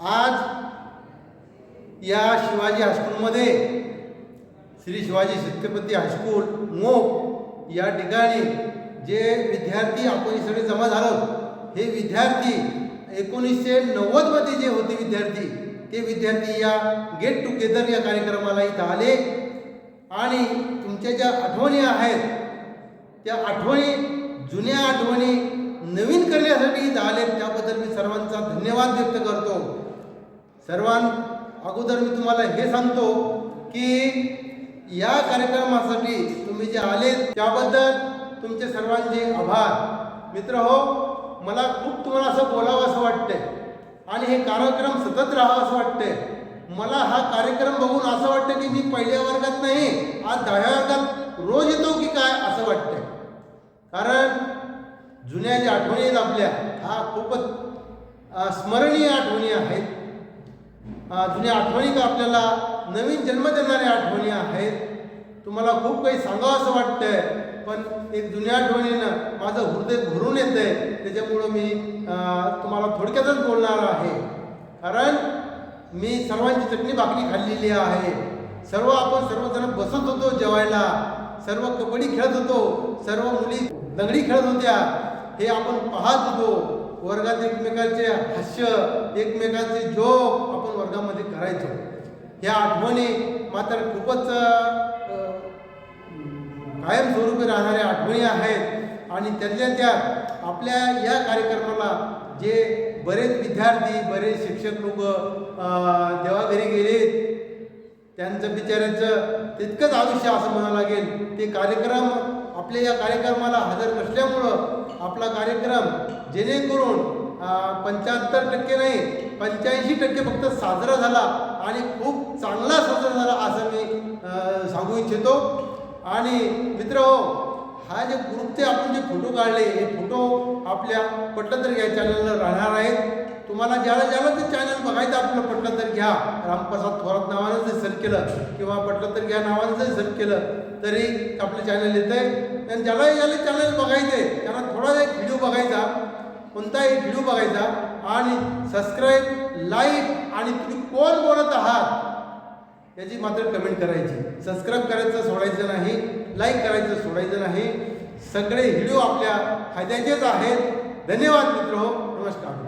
आज या शिवाजी हायस्कूलमध्ये श्री शिवाजी छत्रपती हायस्कूल मोप या ठिकाणी जे विद्यार्थी आपण सगळे जमा झालो हे विद्यार्थी एकोणीसशे नव्वदमध्ये जे होते विद्यार्थी ते विद्यार्थी या गेट टुगेदर या कार्यक्रमाला इथं आले. आणि तुमच्या ज्या आठवणी आहेत त्या आठवणी जुन्या आठवणी नवीन करण्यासाठी इथं आले त्याबद्दल मी सर्वांचा धन्यवाद व्यक्त करतो. सर्वां अगोदर मी तुम्हाला हे सांगतो की या कार्यक्रमासाठी तुम्ही जे आले त्याबद्दल तुमचे सर्वांचे आभार. मित्र हो मला खूप तुम्हाला असं बोलावं असं वाटतंय. आणि हे कार्यक्रम सतत राहावं असं वाटतंय. मला हा कार्यक्रम बघून असं वाटतं की मी पहिल्या वर्गात नाही आज दहाव्या वर्गात रोज येतो की काय असं वाटतंय. कारण जुन्या ज्या आठवणी आहेत आपल्या हा खूपच स्मरणीय आठवणी आहेत. जुन्या आठवणी का आपल्याला? नवीन जन्म देणाऱ्या आठवणी आहेत. तुम्हाला खूप काही सांगावं असं वाटतंय पण एक जुन्या आठवणीनं माझं हृदय भरून येतंय. त्याच्यामुळं मी तुम्हाला थोडक्यातच बोलणार आहे. कारण मी सर्वांची चटणी भाकरी खाल्लेली आहे. सर्व आपण सर्वजण बसत होतो जेवायला. सर्व कबड्डी खेळत होतो. सर्व मुली लंगडी खेळत होत्या. हे आपण पाहत होतो. वर्गात एकमेकांचे हास्य एकमेकांचे जोक आपण वर्गामध्ये करायचो. ह्या आठवणी मात्र खूपच कायमस्वरूपी राहणाऱ्या आठवणी आहेत. आणि त्यातल्या त्यात आपल्या या कार्यक्रमाला जे बरेच विद्यार्थी बरेच शिक्षक लोक देवाघरी गेलेत त्यांचं बिचाऱ्यांचं तितकंच आयुष्य असं म्हणावं लागेल. ते कार्यक्रम आपल्या या कार्यक्रमाला हजर नसल्यामुळं आपला कार्यक्रम जेणेकरून पंच्याहत्तर टक्के नाही पंच्याऐंशी टक्के फक्त साजरा झाला आणि खूप चांगला साजरा झाला असं मी सांगू इच्छितो. आणि मित्र हो हा जे ग्रुपचे आपण जे फोटो काढले हे फोटो आपल्या पटलं तर घ्या चॅनलला राहणार आहेत. तुम्हाला ज्याला ज्याला ते चॅनल बघायचं आपलं पटलं तर घ्या. रामप्रसाद थोरात नावानं जर सर्च केलं किंवा पटलं तर घ्या नावानं जर सर्च केलं तरी आपलं चॅनल येतं आहे आणि ज्याला ज्याला चॅनल बघायचं आहे त्यांना थोडा एक व्हिडिओ बघायचा कोणताही व्हिडिओ बघायचा. आणि सबस्क्राईब लाईक आणि तुम्ही कोण बोलत आहात याची मात्र कमेंट करायची. सबस्क्राईब करायचं सोडायचं नाही. लाईक करायचं सोडायचं नाही. सगळे व्हिडिओ आपल्या फायद्याचेच आहेत. धन्यवाद मित्र. नमस्कार.